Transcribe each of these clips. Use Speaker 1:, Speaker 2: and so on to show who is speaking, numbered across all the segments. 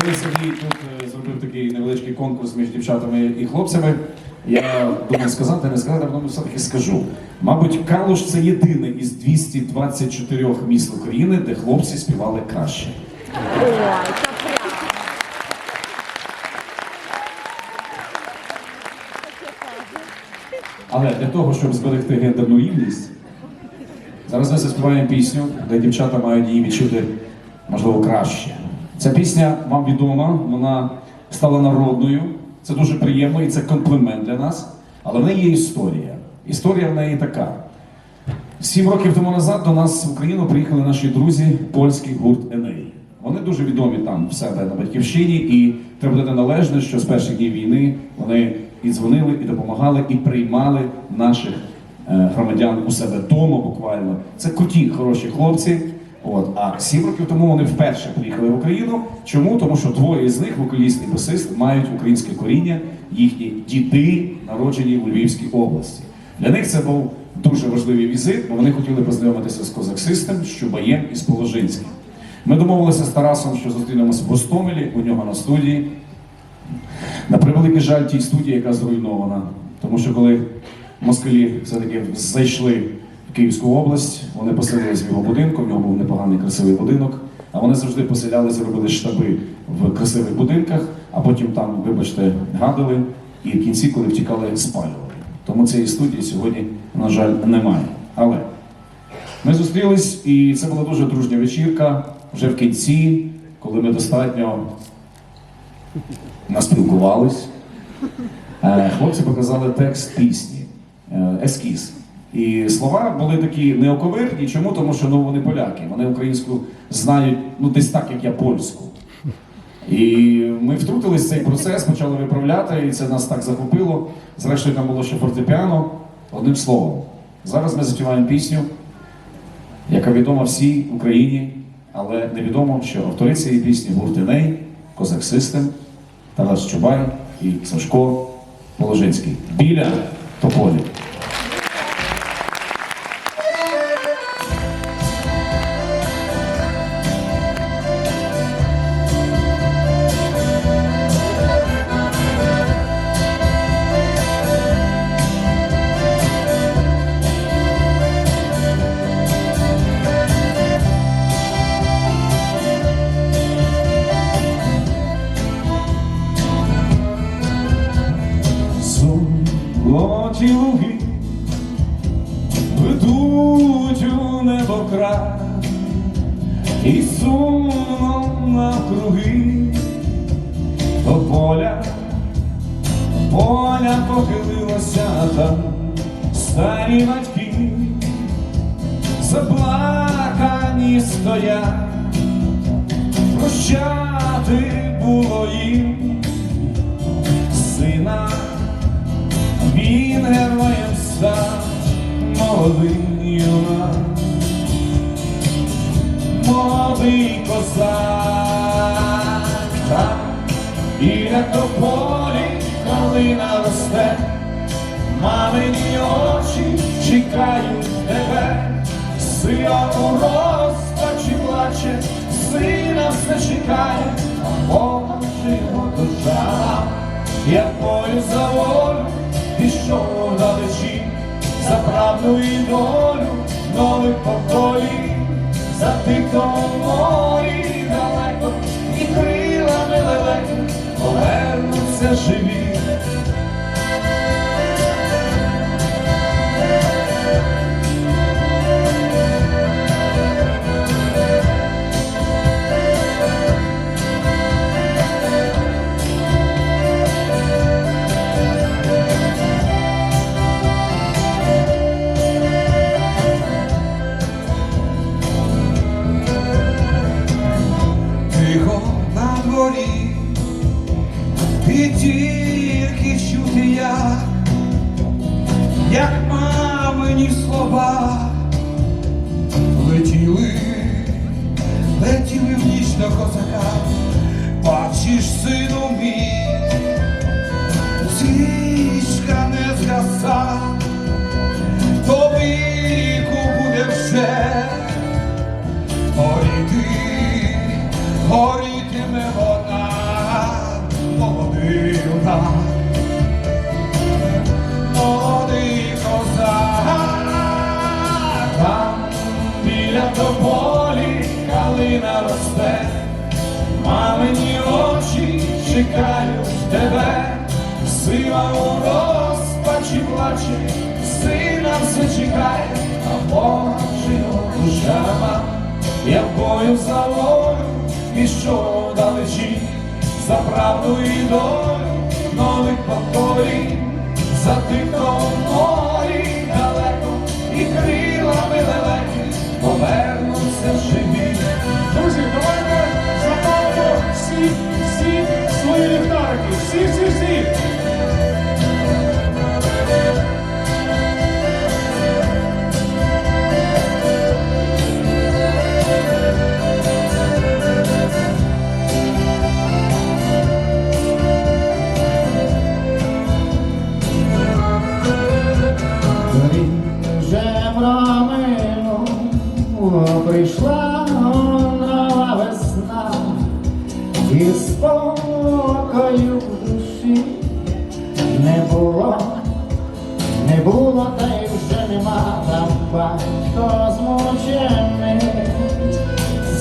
Speaker 1: коли Сергій тут е, зробив такий невеличкий конкурс між дівчатами і хлопцями, я думав сказати, не сказати, а потім все-таки скажу. Мабуть, Калуш це єдине із 224 міст України, де хлопці співали краще. Але для того, щоб зберегти гендерну рівність, зараз ми заспіваємо пісню, де дівчата мають її відчути, можливо, краще. Ця пісня вам відома, вона стала народною. Це дуже приємно і це комплімент для нас. Але в неї є історія. Історія в неї така. Сім років тому назад до нас в Україну приїхали наші друзі, польський гурт Еней. Вони дуже відомі там в себе на батьківщині, і треба дати належне, що з перших днів війни вони і дзвонили, і допомагали, і приймали наших е, громадян у себе вдома буквально. Це круті, хороші хлопці. От а сім років тому вони вперше приїхали в Україну. Чому? Тому що двоє з них, вокаліст і басист, мають українське коріння, їхні діти народжені у Львівській області. Для них це був дуже важливий візит, бо вони хотіли познайомитися з козаксистом, з Чубаєм і з Положинським. Ми домовилися з Тарасом, що зустрінемося в Гостомелі, у нього на студії. На превеликий жаль тій студії, яка зруйнована. Тому що коли москалі все-таки зайшли Київську область, вони поселились в його будинку, в нього був непоганий красивий будинок, а вони завжди поселялися, робили штаби в красивих будинках, а потім там, вибачте, гадали, і в кінці, коли втікали, спалювали. Тому цієї студії сьогодні, на жаль, немає. Але ми зустрілись, і це була дуже дружня вечірка. Вже в кінці, коли ми достатньо наспілкувались. Е, Хлопці показали текст пісні, е, ескіз. І слова були такі неоковирні. Чому? Тому що ну, вони поляки. Вони українську знають ну, десь так, як я польську. І ми втрутились в цей процес, почали виправляти, і це нас так захопило. Зрештою, там було ще фортепіано. Одним словом, зараз ми заспіваємо пісню, яка відома всій Україні, але невідомо, що автори цієї пісні гурт Еней, Козак Систем, Тарас Чубай і Сашко Положинський. Біля тополі. У і сумно навкруги до поля, поля похилилося там старі батьки, заплакані стоять, прощати було їм сина. Він героєм став молодий юнак, молодий козак, там біля тополі калина росте, мамині очі чекають тебе, сила у розпачі плаче, сина все чекає, а Бога його душа. Я полі за волю пішов далечі, за правду і долю нових поколінь, за тих, морі далеко, і крилами лелек повернуться живі.
Speaker 2: Мамині слова. Летіли, летіли в ніч до козака, бачиш, сину мій, свічка не згаса, то віку буде вже
Speaker 1: очі чекають тебе, сила у розпачі плаче, сина все чекає, а ж його душа. Я бою за волю пішов далечі, за правду і долю нових поколінь, за тих, хто в морі далеко і крилами далекі повернуться живі.
Speaker 3: Всі, всі, всі.
Speaker 4: Прийшла було, та й вже нема там батько змучений,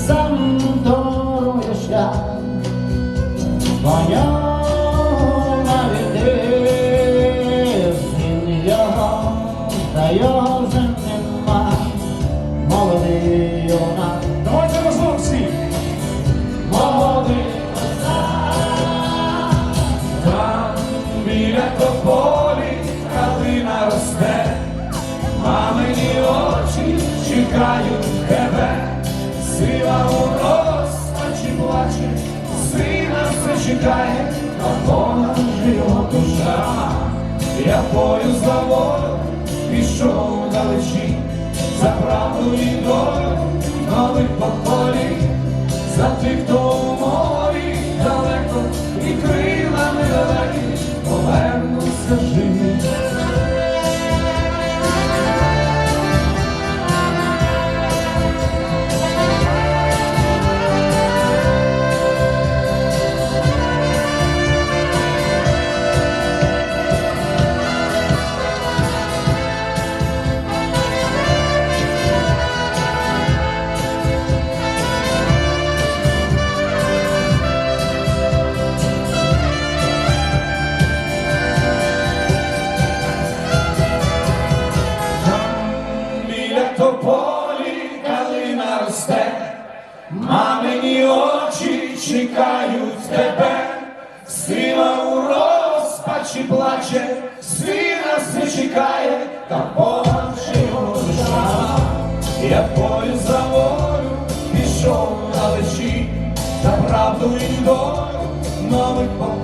Speaker 4: сам дорує шлях,
Speaker 1: сила у розпачі плаче, сина все чекає, а понад його душа. Я бою за волю пішов далечі, за правду і долю нових поколінь. За тих, хто мамині очі чекають тебе, сила у розпачі плаче, сина все чекає, та Бога його душа. Я бою за волю пішов далечі, та правду і долю нових хто